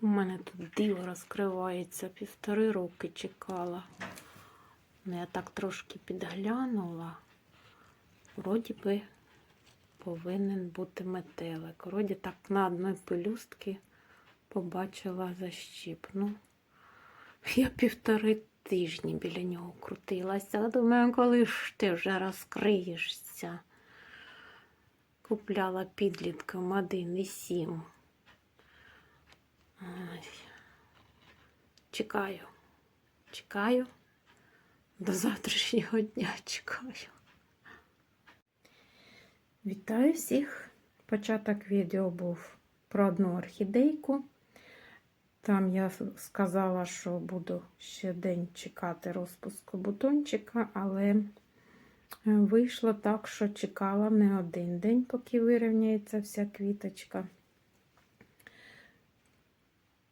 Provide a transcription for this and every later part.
У мене тут диво розкривається. Півтори роки чекала. Ну, я так трошки підглянула. Вроді би повинен бути метелик. Вроді так на одній пелюстці побачила защіп. Ну, я півтори тижні біля нього крутилася. Думаю, коли ж ти вже розкриєшся. Купляла і сім. Чекаю, чекаю. До завтрашнього дня чекаю. Вітаю всіх! Початок відео був про одну орхідейку. Там я сказала, що буду ще день чекати розпуску бутончика, але е, вийшло так, що чекала не один день, поки вирівняється вся квіточка.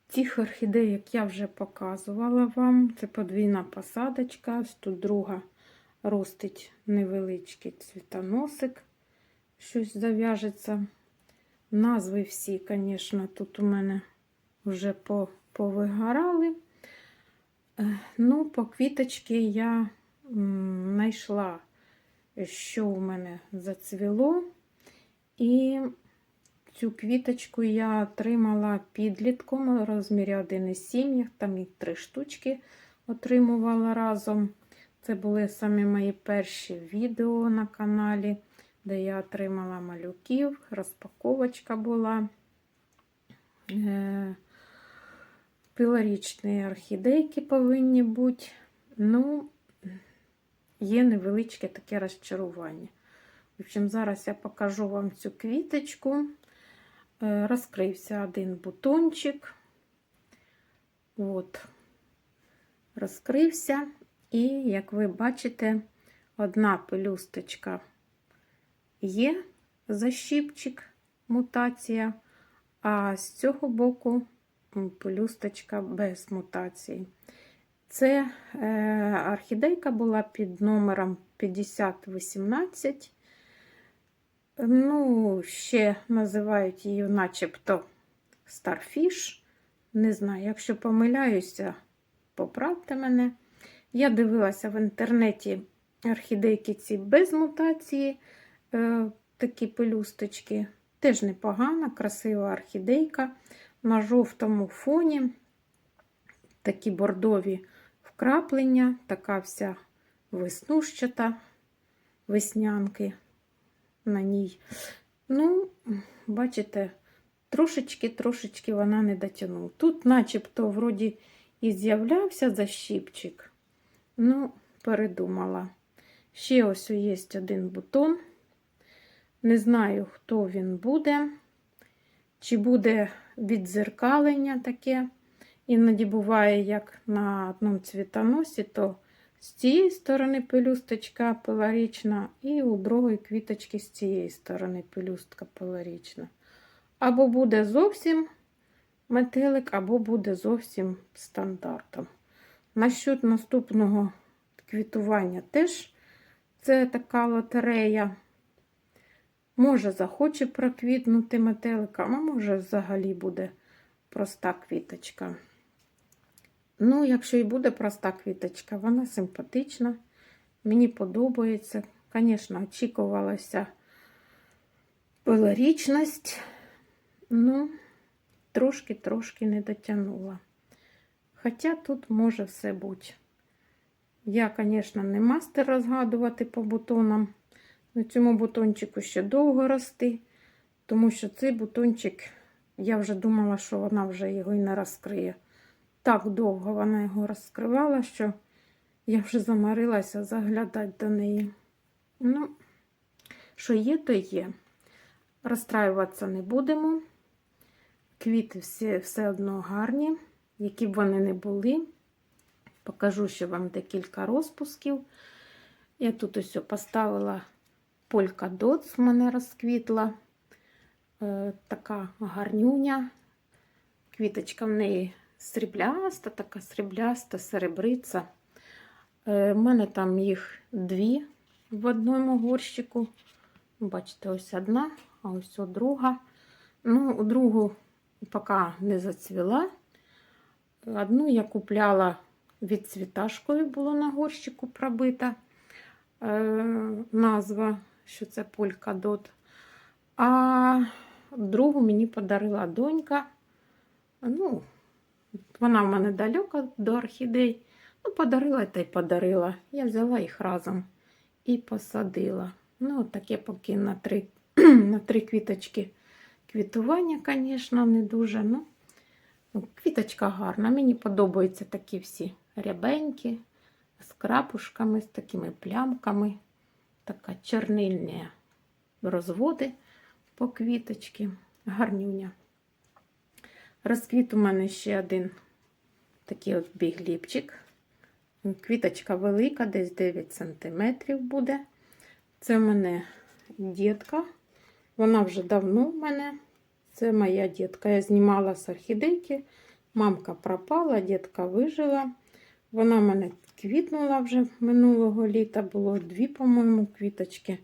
Тих орхідеїк я вже показувала вам. Це подвійна посадочка. Тут друга ростить невеличкий цвітоносик. Щось зав'яжеться. Назви всі, звісно, тут у мене вже повигорали. Е, Ну, по квіточки я знайшла, що у мене зацвіло. І цю квіточку я отримала підлітком у розмірі 1,7, там їх три штучки отримувала разом. Це були самі мої перші відео на каналі, де я отримала малюків, розпаковочка була. Е, Пилорічні орхідейки повинні бути. Ну, є невеличке таке розчарування. В общем, зараз я покажу вам цю квіточку. Е, Розкрився один бутончик. От, розкрився. І, як ви бачите, одна пелюсточка є защіпчик, мутація, а з цього боку пелюсточка без мутації. Це е, орхідейка була під номером 5018. Ну, ще називають її начебто Starfish. Не знаю, якщо помиляюся, поправте мене. Я дивилася в інтернеті орхідейки ці без мутації, е, такі пелюсточки. Теж непогана, красива орхідейка. На жовтому фоні такі бордові вкраплення, така вся веснущата, веснянки на ній. Ну, бачите, трошечки-трошечки вона не дотягнула. Тут, начебто, вроді і з'являвся защіпчик. Ну, передумала. Ще ось є один бутон. Не знаю, хто він буде. Чи буде віддзеркалення таке. Іноді буває, як на одному цвітоносі, то з цієї сторони пелюсточка пилорічна, і у другої квіточки з цієї сторони пелюстка пилорічна. Або буде зовсім метелик, або буде зовсім стандартом. Насчет наступного квітування теж це така лотерея. Може, захоче проквітнути метелика, а може, взагалі буде проста квіточка. Ну, якщо і буде проста квіточка, вона симпатична. Мені подобається. Звісно, очікувалася пилорічність. Ну, трошки-трошки не дотягнула. Хоча тут може все бути. Я, звісно, не мастер розгадувати по бутонам. На цьому бутончику ще довго рости, тому що цей бутончик, я вже думала, що вона вже його і не розкриє. Так довго вона його розкривала, що я вже замарилася заглядати до неї. Ну, що є, то є. Розстраюватися не будемо. Квіти всі все одно гарні, які б вони не були. Покажу ще вам декілька розпусків. Я тут ось поставила полька доц в мене розквітла. Е, така гарнюня. Квіточка в неї срібляста, така срібляста, серебриця. Е, в мене там їх дві в одному горщику. Бачите, ось одна, а ось друга. Ну, у другу поки не зацвіла. Одну я купляла від цвіташкою, було на горщику пробита е, назва, що це Полькадот. А другу мені подарила донька. Ну, вона в мене далека до орхідей. Ну, подарила та й подарила. Я взяла їх разом і посадила. Ну, таке поки на три, на три квіточки квітування, звісно, не дуже. Ну, квіточка гарна. Мені подобаються такі всі рябенькі, з крапушками, з такими плямками. Така чорнильні розводи по квіточки. Гарнюня. Розквіт у мене ще один такий от бігліпчик. Квіточка велика, десь 9 см буде. Це в мене дітка. Вона вже давно в мене. Це моя дітка. Я знімала з орхідейки. Мамка пропала, дітка вижила. Вона в мене квітнула вже минулого літа. Було дві, по-моєму, квіточки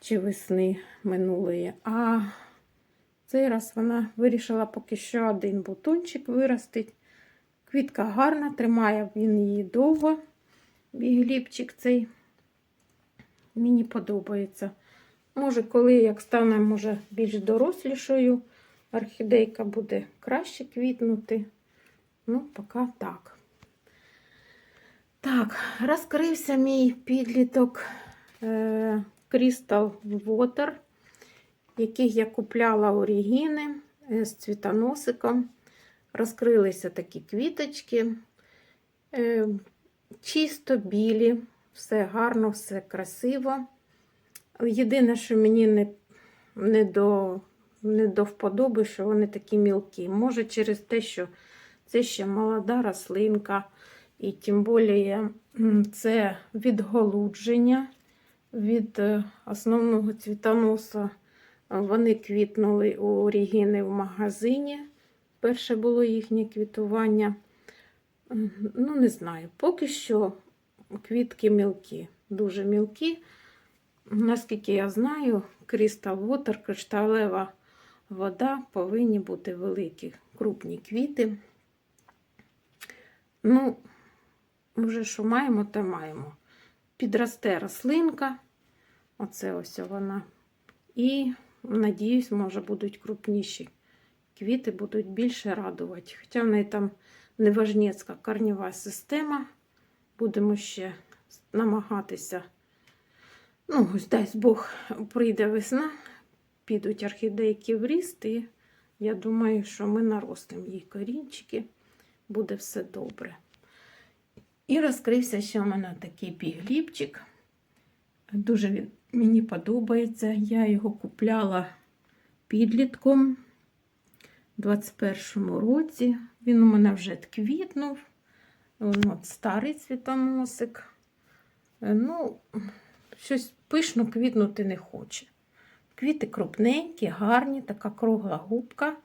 чи весни минулої. А цей раз вона вирішила поки що один бутончик виростить. Квітка гарна, тримає він її довго. Бігліпчик цей. Мені подобається. Може, коли як стане, може, більш дорослішою, орхідейка буде краще квітнути. Ну, поки так. Так, розкрився мій підліток е, Crystal Water, яких я купляла орігіни е, з цвітоносиком. Розкрилися такі квіточки, е, чисто білі, все гарно, все красиво. Єдине, що мені не, не, до, не до вподоби, що вони такі мілкі. Може, через те, що це ще молода рослинка, і тим більше це відголудження від е, основного цвітоноса. Вони квітнули у орігіни в магазині. Перше було їхнє квітування. Ну, не знаю, поки що квітки мілкі, дуже мілкі. Наскільки я знаю, Crystal Water, кришталева вода повинні бути великі, крупні квіти. Ну, вже що маємо, то маємо. Підросте рослинка, оце ось вона. І, надіюсь, може, будуть крупніші. Квіти будуть більше радувати. Хоча в неї там неважнецька корнєва система. Будемо ще намагатися. Ну, ось дасть Бог, прийде весна, підуть орхідейки в ріст, і я думаю, що ми наростимо їй корінчики, буде все добре. І розкрився ще в мене такий бігліпчик. Дуже він мені подобається. Я його купляла підлітком у 21-му році. Він у мене вже квітнув. От старий цвітоносик. Ну, щось пишно квітнути не хоче. Квіти крупненькі, гарні, така кругла губка.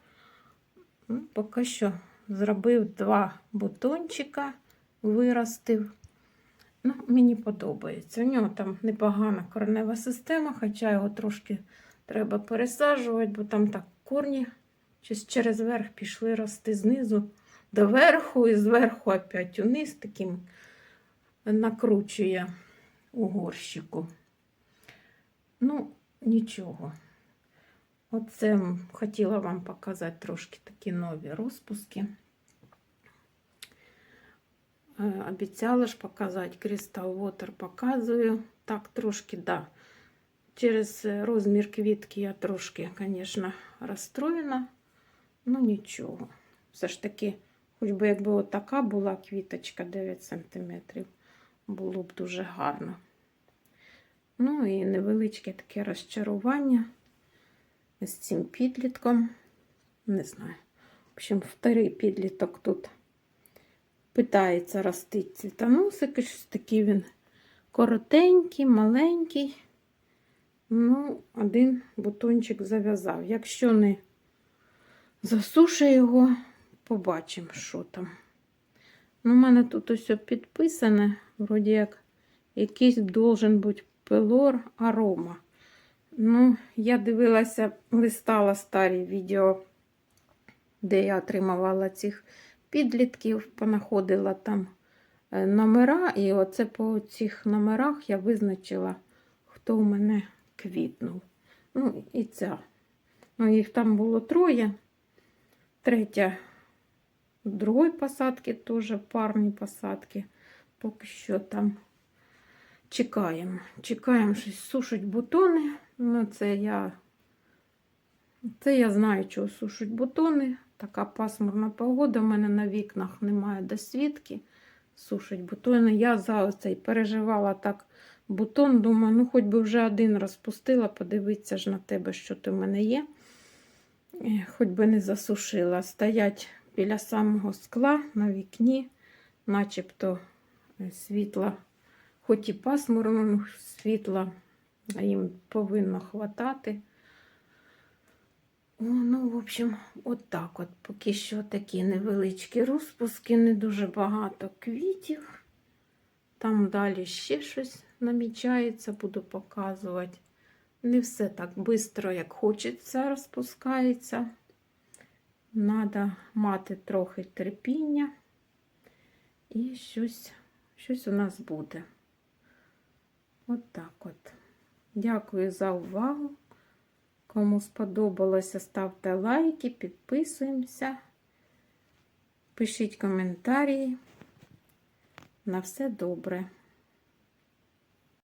Ну, Поки що зробив два бутончика, виростив. Ну, Мені подобається. У нього там непогана коренева система, хоча його трошки треба пересаджувати, бо там так корні щось через верх пішли рости знизу до верху і зверху опять униз таким накручує у горщику. Ну, нічого. Оце хотіла вам показати трошки такі нові розпуски. Е, Обіцяла ж показати Crystal Water показую. Так, трошки, да. Через розмір квітки я трошки, звісно, розстроєна. Ну, нічого. Все ж таки, хоч би якби отака була квіточка 9 см, було б дуже гарно. Ну і невеличке таке розчарування з цим підлітком. Не знаю. В общем, вторий підліток тут питається рости цвітоносики, щось такий він коротенький, маленький. Ну, один бутончик зав'язав. Якщо не засушує його, побачимо, що там. Ну, У мене тут ось підписане, вроді як якийсь должен бути пелор арома. Ну, я дивилася, листала старі відео де я отримувала цих підлітків, понаходила там е, номера, і оце по цих номерах я визначила, хто у мене квітнув. Ну, і ця. Ну, їх там було троє. Третя другої посадки, теж парні посадки. Поки що там чекаємо. Чекаємо, щось сушать бутони. Ну, це я. Це я знаю, чого сушать бутони. Така пасмурна погода. У мене на вікнах немає досвідки. Сушать бутони. Я за цей переживала так бутон. Думаю, ну хоч би вже один розпустила, подивитися ж на тебе, що ти в мене є. Е, Хоч би не засушила. Стоять біля самого скла на вікні, начебто е, світла, хоч і пасмурно, світла їм повинно хватати. О, ну, в общем, от так от. Поки що такі невеличкі розпуски, не дуже багато квітів. Там далі ще щось намічається, буду показувати. Не все так швидко, як хочеться, розпускається. Надо мати трохи терпіння. І щось, щось у нас буде. От так от. Дякую за увагу. Кому сподобалося, ставте лайки, підписуємося, пишіть коментарі. На все добре.